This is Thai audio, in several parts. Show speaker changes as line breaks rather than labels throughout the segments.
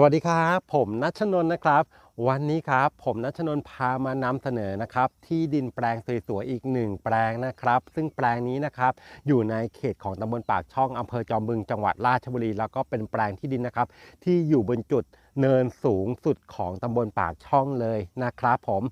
สวัสดีครับ ผมนัชนน์นะครับ วันนี้ครับผมนัชนน์พามานำเสนอนะครับ ที่ดินแปลงสวยๆอีกหนึ่งแปลงนะครับ ซึ่งแปลงนี้นะครับ อยู่ในเขตของตำบลปากช่องอำเภอจอมบึงจังหวัดราชบุรี แล้วก็เป็นแปลงที่ดินนะครับ ที่อยู่บนจุดเนินสูงสุดของตำบลปากช่องเลยนะครับ ผม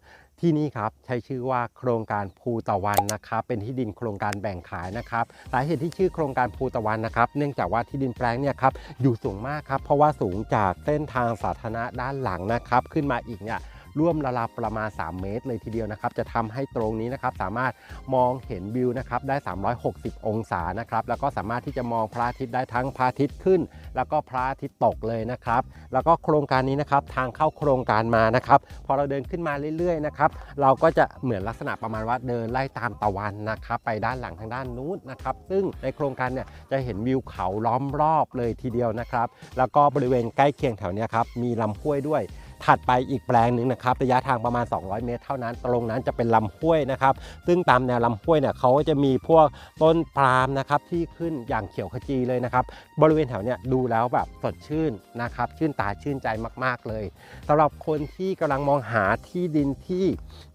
ที่นี่ครับใช้ชื่อว่าโครงการภูตะวันนะครับ เป็นที่ดินโครงการแบ่งขายนะครับสาเหตุที่ชื่อโครงการภูตะวันนะครับ เนื่องจากว่าที่ดินแปลงเนี่ยครับอยู่สูงมากครับเพราะว่าสูงจากเส้นทางสาธารณะด้านหลังนะครับ ขึ้นมาอีกเนี่ย ร่วมระลาประมาณ 3 เมตรเลยทีเดียวนะครับ จะทำให้ตรงนี้นะครับสามารถมองเห็นวิวนะครับได้ 360 องศานะครับ แล้วก็สามารถที่จะมองพระอาทิตย์ได้ทั้งพระอาทิตย์ขึ้น แล้วก็พระอาทิตย์ตกเลยนะครับ แล้วก็โครงการนี้นะครับทางเข้าโครงการมานะครับ พอเราเดินขึ้นมาเรื่อยๆนะครับเราก็จะเหมือนลักษณะประมาณว่าเดินไล่ตามตะวันนะครับไปด้านหลังทางด้านนู้นนะครับ ซึ่งในโครงการเนี่ยจะเห็นวิวเขาล้อมรอบเลยทีเดียวนะครับ แล้วก็บริเวณใกล้เคียงแถวนี้ครับมีลำห้วยด้วย ถัดไปอีกแปลงหนึ่งนะครับระยะทางประมาณ 200 เมตร เท่านั้น ตรงนั้นจะเป็นลำห้วยนะครับ ซึ่งตามแนวลำห้วยเนี่ยเขาก็จะมีพวกต้นปาล์มนะครับที่ขึ้นอย่างเขียวขจีเลยนะครับ บริเวณแถวเนี้ยดูแล้วแบบสดชื่นนะครับชื่นตาชื่นใจมาก ๆ เลยสำหรับคนที่กำลังมองหาที่ดินที่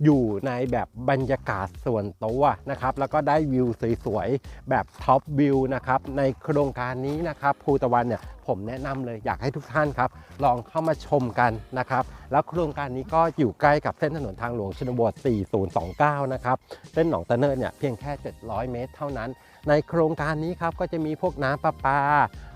อยู่ในแบบบรรยากาศส่วนตัวนะครับแล้วก็ได้วิวสวยๆแบบท็อปวิวนะครับในโครงการนี้นะครับภูตะวันเนี่ยผมแนะนำเลยอยากให้ทุกท่านครับลองเข้ามาชมกันนะครับแล้วโครงการนี้ก็อยู่ใกล้กับเส้นถนนทางหลวงชนบท 4029 นะครับเส้นหนองตะเนินเนี่ยเพียงแค่ 700 เมตร เท่านั้น ในโครงการนี้ครับก็จะมีพวกน้ำประปา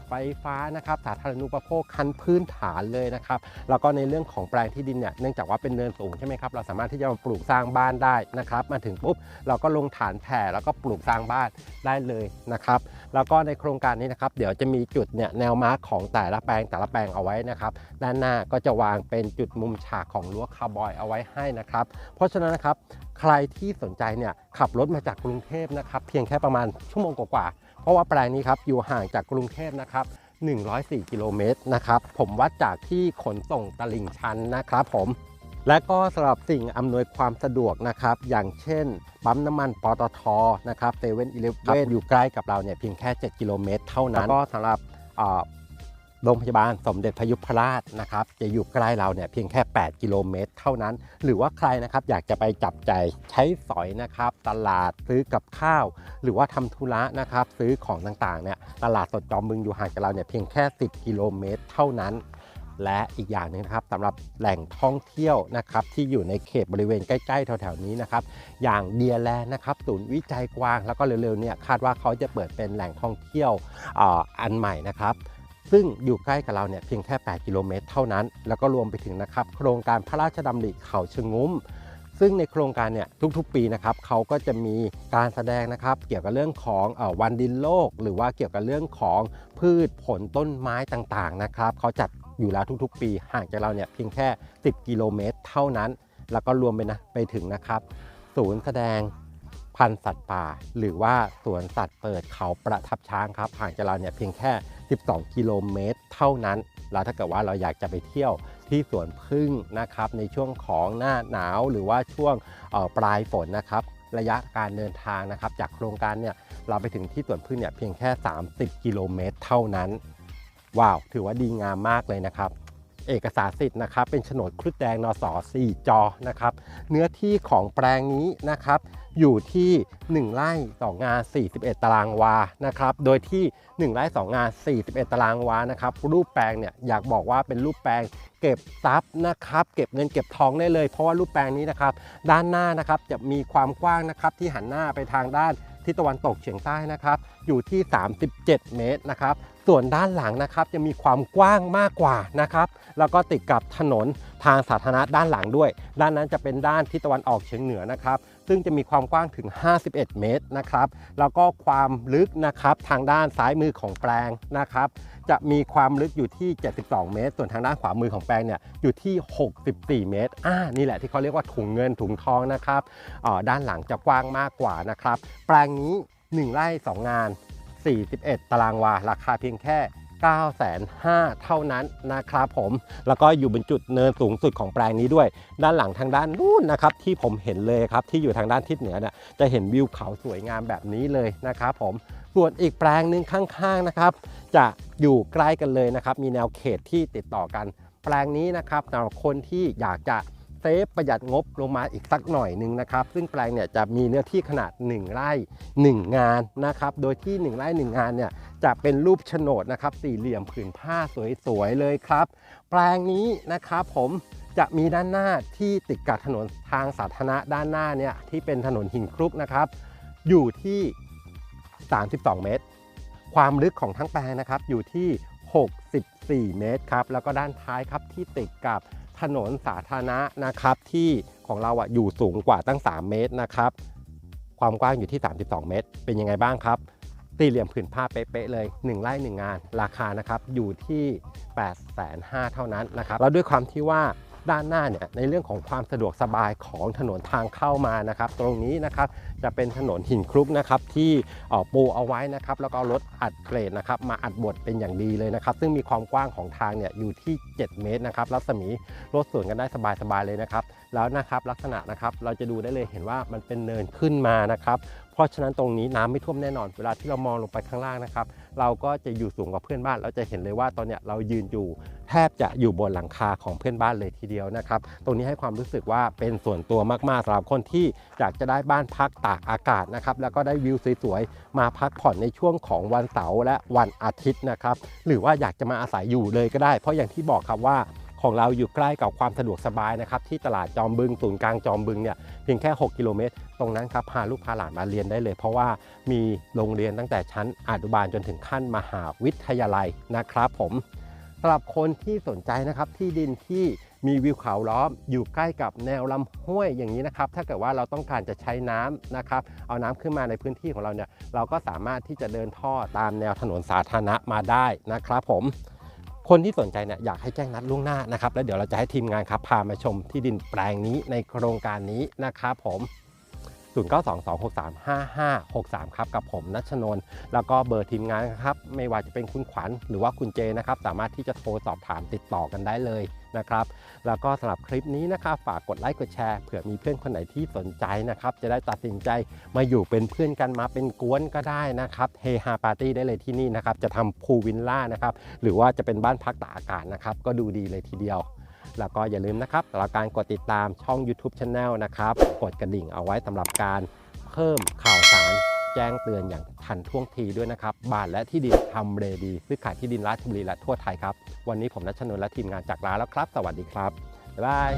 ไฟฟ้านะครับสาธารณูปโภคขั้นพื้นฐานเลยนะครับแล้วก็ในเรื่องของแปลงที่ดินเนี่ยเนื่องจากว่าเป็นเนินสูงใช่ไหมครับเราสามารถที่จะมาปลูกสร้างบ้านได้นะครับ มาถึงปุ๊บเราก็ลงฐานแผ่แล้วก็ปลูกสร้างบ้านได้เลยนะครับ แล้วก็ในโครงการนี้นะครับ เดี๋ยวจะมีจุดเนี่ยแนวมาร์คของแต่ละแปลงแต่ละแปลงเอาไว้นะครับ ด้านหน้าก็จะวางเป็นจุดมุมฉากของรั้วคาร์บอยเอาไว้ให้นะครับ เพราะฉะนั้นนะครับใครที่สนใจเนี่ยขับรถมาจากกรุงเทพนะครับ เพียงแค่ประมาณชั่วโมงกว่าๆ เพราะว่าแปลงนี้ครับอยู่ห่างจากกรุงเทพนะครับ104 กิโลเมตรนะครับผมวัดจากที่ขนส่งตลิ่งชันนะครับผมและก็สำหรับสิ่งอำนวยความสะดวกนะครับ อย่างเช่น ปั๊มน้ำมันปตทนะครับเซเว่นอีเลฟเว่นอยู่ใกล้กับเราเนี่ยเพียงแค่ 7 กิโลเมตรเท่านั้นแล้วก็สำหรับ โรงพยาบาลสมเด็จพยุพราชนะครับจะอยู่ใกล้เราเนี่ยเพียงแค่ 8 กิโลเมตร เท่านั้น หรือว่าใครนะครับอยากจะไปจับใจใช้สอยนะครับ ตลาดซื้อกับข้าว หรือว่าทำธุระนะครับ ซื้อของต่างๆเนี่ยตลาดสดจอมบึงอยู่ห่างจากเราเนี่ยเพียงแค่ 10 กิโลเมตร เท่านั้นและอีกอย่างนึงนะครับสำหรับแหล่งท่องเที่ยวนะครับที่อยู่ในเขตบริเวณใกล้ๆแถวๆนี้นะครับอย่างเดียแลนะครับศูนย์วิจัยกวางแล้วก็เร็วๆเนี่ยคาดว่าเขาจะเปิดเป็นแหล่งท่องเที่ยวออันใหม่นะครับ ซึ่งอยู่ใกล้กับเราเนี่ยเพียงแค่ 8 กิโลเมตรเท่านั้น แล้วก็รวมไปถึงนะครับโครงการพระราชดำริเขาชะงุ้ม ซึ่งในโครงการเนี่ยทุกๆปีนะครับเขาก็จะมีการแสดงนะครับเกี่ยวกับเรื่องของอวันดินโลก หรือว่าเกี่ยวกับเรื่องของพืชผลต้นไม้ต่างๆนะครับเขาจัดอยู่แล้วทุกๆ ปีห่างจากเราเนี่ยเพียงแค่ 10 กิโลเมตรเท่านั้น แล้วก็รวมไปนะไปถึงนะครับ ศูนย์แสดง พันธุ์สัตว์ป่า หรือว่าสวนสัตว์เปิดเขาประทับช้างครับห่างจากเราเนี่ยเพียงแค่ 12 กิโลเมตร เท่านั้น แล้วถ้าเกิดว่าเราอยากจะไปเที่ยวที่สวนพึ่งนะครับ ในช่วงของหน้าหนาวหรือว่าช่วงออปลายฝนนะครับ ระยะการเดินทางนะครับ จากโครงการเนี่ยเราไปถึงที่สวนพึ่งเนี่ยเพียงแค่ 30 กิโลเมตร เท่านั้น ว้าว ถือว่าดีงามมากเลยนะครับ เอกสารสิทธิ์นะครับ เป็นโฉนดครุฑแดงนส4จอนะครับ เนื้อที่ของแปลงนี้นะครับ อยู่ที่ 1 ไร่ต่องาน 41 ตารางวานะครับ โดยที่ 1 ไร่2งาน 41 ตารางวานะครับ รูปแปลงเนี่ยอยากบอกว่าเป็นรูปแปลงเก็บทรัพย์นะครับ เก็บเงินเก็บทองได้เลย เพราะว่ารูปแปลงนี้นะครับ ด้านหน้านะครับจะมีความกว้างนะครับที่หันหน้าไปทางด้าน ทิศตะวันตกเฉียงใต้นะครับอยู่ที่ 37 เมตรนะครับส่วนด้านหลังนะครับจะมีความกว้างมากกว่านะครับแล้วก็ติดกับถนนทางสาธารณะด้านหลังด้วย ด้านนั้นจะเป็นด้านทิศตะวันออกเฉียงเหนือนะครับ ซึ่งจะมีความกว้างถึง 51 เมตรนะครับแล้วก็ความลึกนะครับทางด้านซ้ายมือของแปลงนะครับจะมีความลึกอยู่ที่ 72 เมตร ส่วนทางด้านขวามือของแปลงเนี่ยอยู่ที่ 64 เมตรอ่านี่แหละที่เขาเรียกว่าถุงเงินถุงทองนะครับอ่าด้านหลังจะกว้างมากกว่านะครับแปลงนี้ 1ไร่2งาน 41 ตารางวา ราคาเพียงแค่ 9 5 0 0เท่านั้นนะครับผม แล้วก็อยู่บนจุดเนินสูงสุดของแปลงนี้ด้วย ด้านหลังทางด้านนู้นนะครับที่ผมเห็นเลยครับที่อยู่ทางด้านทิศเหนือเนี่ยจะเห็นวิวเขาสวยงามแบบนี้เลยนะครับผมส่วนอีกแปลงหนึ่งข้างๆนะครับ จะอยู่ใกล้กันเลยนะครับ มีแนวเขตที่ติดต่อกัน แปลงนี้นะครับสำหรับคนที่อยากจะ ซฟประหยัดงบลงมาอีกสักหน่อยหนึ่งนะครับ ซึ่งแปลงเนี่ยจะมีเนื้อที่ขนาด 1 ไร่ 1 งานนะครับ โดยที่ 1 ไร่ 1 งานเนี่ยจะเป็นรูปโฉนดนะครับสี่เหลี่ยมผืนผ้าสวยๆเลยครับ แปลงนี้นะครับผมจะมีด้านหน้าที่ติดกับถนนทางสาธารณะด้านหน้าเนี่ยที่เป็นถนนหินคลุกนะครับ อยู่ที่ 32 เมตร ความลึกของทั้งแปลงนะครับอยู่ที่ 64 เมตรครับแล้วก็ด้านท้ายครับที่ติดกับ ถนนสาธารณะนะครับที่ของเราอะอยู่สูงกว่าตั้ง 3 เมตรนะครับ ความกว้างอยู่ที่ 32 เมตร เป็นยังไงบ้างครับสี่เหลี่ยมผืนผ้าเป๊ะๆเลย 1 ไร่ 1 งาน ราคานะครับอยู่ที่ 8 5 0 0 0เท่านั้นนะครับแล้วด้วยความที่ว่า ด้านหน้าเนี่ยในเรื่องของความสะดวกสบายของถนนทางเข้ามานะครับ ตรงนี้นะครับจะเป็นถนนหินคลุกนะครับที่ปูเอาไว้นะครับแล้วก็รถอัดเกรดนะครับมาอัดบดเป็นอย่างดีเลยนะครับ ซึ่งมีความกว้างของทางเนี่ยอยู่ที่ 7 เมตรนะครับรัศมีรถสวนกันได้สบายๆเลยนะครับ แล้วนะครับลักษณะนะครับเราจะดูได้เลยเห็นว่ามันเป็นเนินขึ้นมานะครับ เพราะฉะนั้นตรงนี้น้ำไม่ท่วมแน่นอน เวลาที่เรามองลงไปข้างล่างนะครับ เราก็จะอยู่สูงกว่าเพื่อนบ้านเราจะเห็นเลยว่าตอนเนี้ยเรายืนอยู่แทบจะอยู่บนหลังคาของเพื่อนบ้านเลยทีเดียวนะครับ ตรงนี้ให้ความรู้สึกว่าเป็นส่วนตัวมากๆสำหรับคนที่อยากจะได้บ้านพักตากอากาศนะครับ แล้วก็ได้วิวสวยๆ มาพักผ่อนในช่วงของวันเสาร์และวันอาทิตย์นะครับ หรือว่าอยากจะมาอาศัยอยู่เลยก็ได้ เพราะอย่างที่บอกครับว่า ของเราอยู่ใกล้กับความสะดวกสบายนะครับที่ตลาดจอมบึงศูนย์กลางจอมบึงเนี่ยเพียงแค่ 6 กิโลเมตร ตรงนั้นครับพาลูกพาหลานมาเรียนได้เลย เพราะว่ามีโรงเรียนตั้งแต่ชั้นอนุบาลจนถึงขั้นมหาวิทยาลัยนะครับ ผมสำหรับคนที่สนใจนะครับที่ดินที่มีวิวเขาล้อมอยู่ใกล้กับแนวลำห้วยอย่างนี้นะครับ ถ้าเกิดว่าเราต้องการจะใช้น้ำนะครับ เอาน้ำขึ้นมาในพื้นที่ของเราเนี่ย เราก็สามารถที่จะเดินท่อตามแนวถนนสาธารณะมาได้นะครับผม คนที่สนใจเนี่ยอยากให้แจ้งนัดล่วงหน้านะครับแล้วเดี๋ยวเราจะให้ทีมงานครับพามาชมที่ดินแปลงนี้ในโครงการนี้นะครับผม 0922635563 ครับกับผมนัชนนแล้วก็เบอร์ทีมงานครับไม่ว่าจะเป็นคุณขวัญหรือว่าคุณเจนะครับสามารถที่จะโทรสอบถามติดต่อกันได้เลยนะครับแล้วก็สำหรับคลิปนี้นะครับฝากกดไลค์กดแชร์เผื่อมีเพื่อนคนไหนที่สนใจนะครับจะได้ตัดสินใจมาอยู่เป็นเพื่อนกันมาเป็นกวนก็ได้นะครับเฮฮาปาร์ตี้ได้เลยที่นี่นะครับจะทำพูลวิลล่านะครับหรือว่าจะเป็นบ้านพักตากอากาศนะครับก็ดูดีเลยทีเดียว แล้วก็อย่าลืมนะครับสำหรับการกดติดตามช่อง YouTube Channel นะครับ กดกระดิ่งเอาไว้สำหรับการเพิ่มข่าวสารแจ้งเตือนอย่างทันท่วงทีด้วยนะครับ บ้านและที่ดินทำเลดีซื้อขายที่ดินราชบุรีและทั่วไทยครับ วันนี้ผมนัชนนและทีมงานจากร้านแล้วครับ สวัสดีครับ บ๊ายบาย